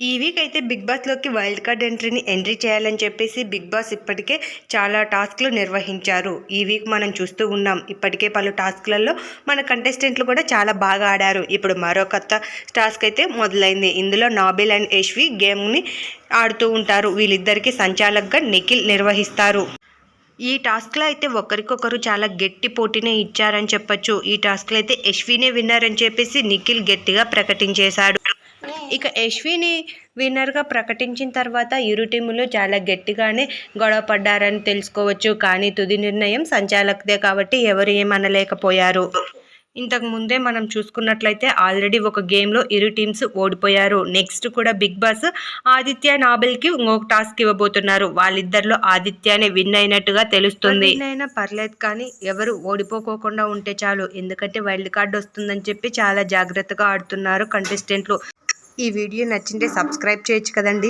ఈ వీక్ అయితే బిగ్ బాస్లోకి వైల్డ్ కార్డ్ ఎంట్రీని ఎంట్రీ చేయాలని చెప్పేసి బిగ్ బాస్ ఇప్పటికే చాలా టాస్క్లు నిర్వహించారు. ఈ వీక్ మనం చూస్తూ ఉన్నాం. ఇప్పటికే పలు టాస్క్లలో మన కంటెస్టెంట్లు కూడా చాలా బాగా ఆడారు. ఇప్పుడు మరో కొత్త టాస్క్ అయితే మొదలైంది. ఇందులో నాబిల్ అండ్ యశ్వి గేమ్ని ఆడుతూ ఉంటారు. వీళ్ళిద్దరికీ సంచాలకుగా నిఖిల్ నిర్వహిస్తారు. ఈ టాస్క్లో అయితే ఒకరికొకరు చాలా గట్టి పోటీనే ఇచ్చారని చెప్పొచ్చు. ఈ టాస్క్లో అయితే యశ్వినే విన్నారని చెప్పేసి నిఖిల్ గట్టిగా ప్రకటించేశాడు. ఇక యశ్విని విన్నర్గా ప్రకటించిన తర్వాత ఇరు టీములు చాలా గట్టిగానే గొడవ పడ్డారని తెలుసుకోవచ్చు. కానీ తుది నిర్ణయం సంచాలకుదే కాబట్టి ఎవరు ఏమనలేకపోయారు. ఇంతకు ముందే మనం చూసుకున్నట్లయితే ఆల్రెడీ ఒక గేమ్లో ఇరు టీమ్స్ ఓడిపోయారు. నెక్స్ట్ కూడా బిగ్ బాస్ ఆదిత్య నాబెల్కి ఇంకొక టాస్క్ ఇవ్వబోతున్నారు. వాళ్ళిద్దరిలో ఆదిత్యనే విన్ అయినట్టుగా తెలుస్తుంది. అయినా పర్లేదు కానీ ఎవరు ఓడిపోకోకుండా ఉంటే చాలు. ఎందుకంటే వైల్డ్ కార్డ్ వస్తుందని చెప్పి చాలా జాగ్రత్తగా ఆడుతున్నారు కంటెస్టెంట్లు. ఈ వీడియో నచ్చింటే సబ్స్క్రైబ్ చేయొచ్చు కదండి.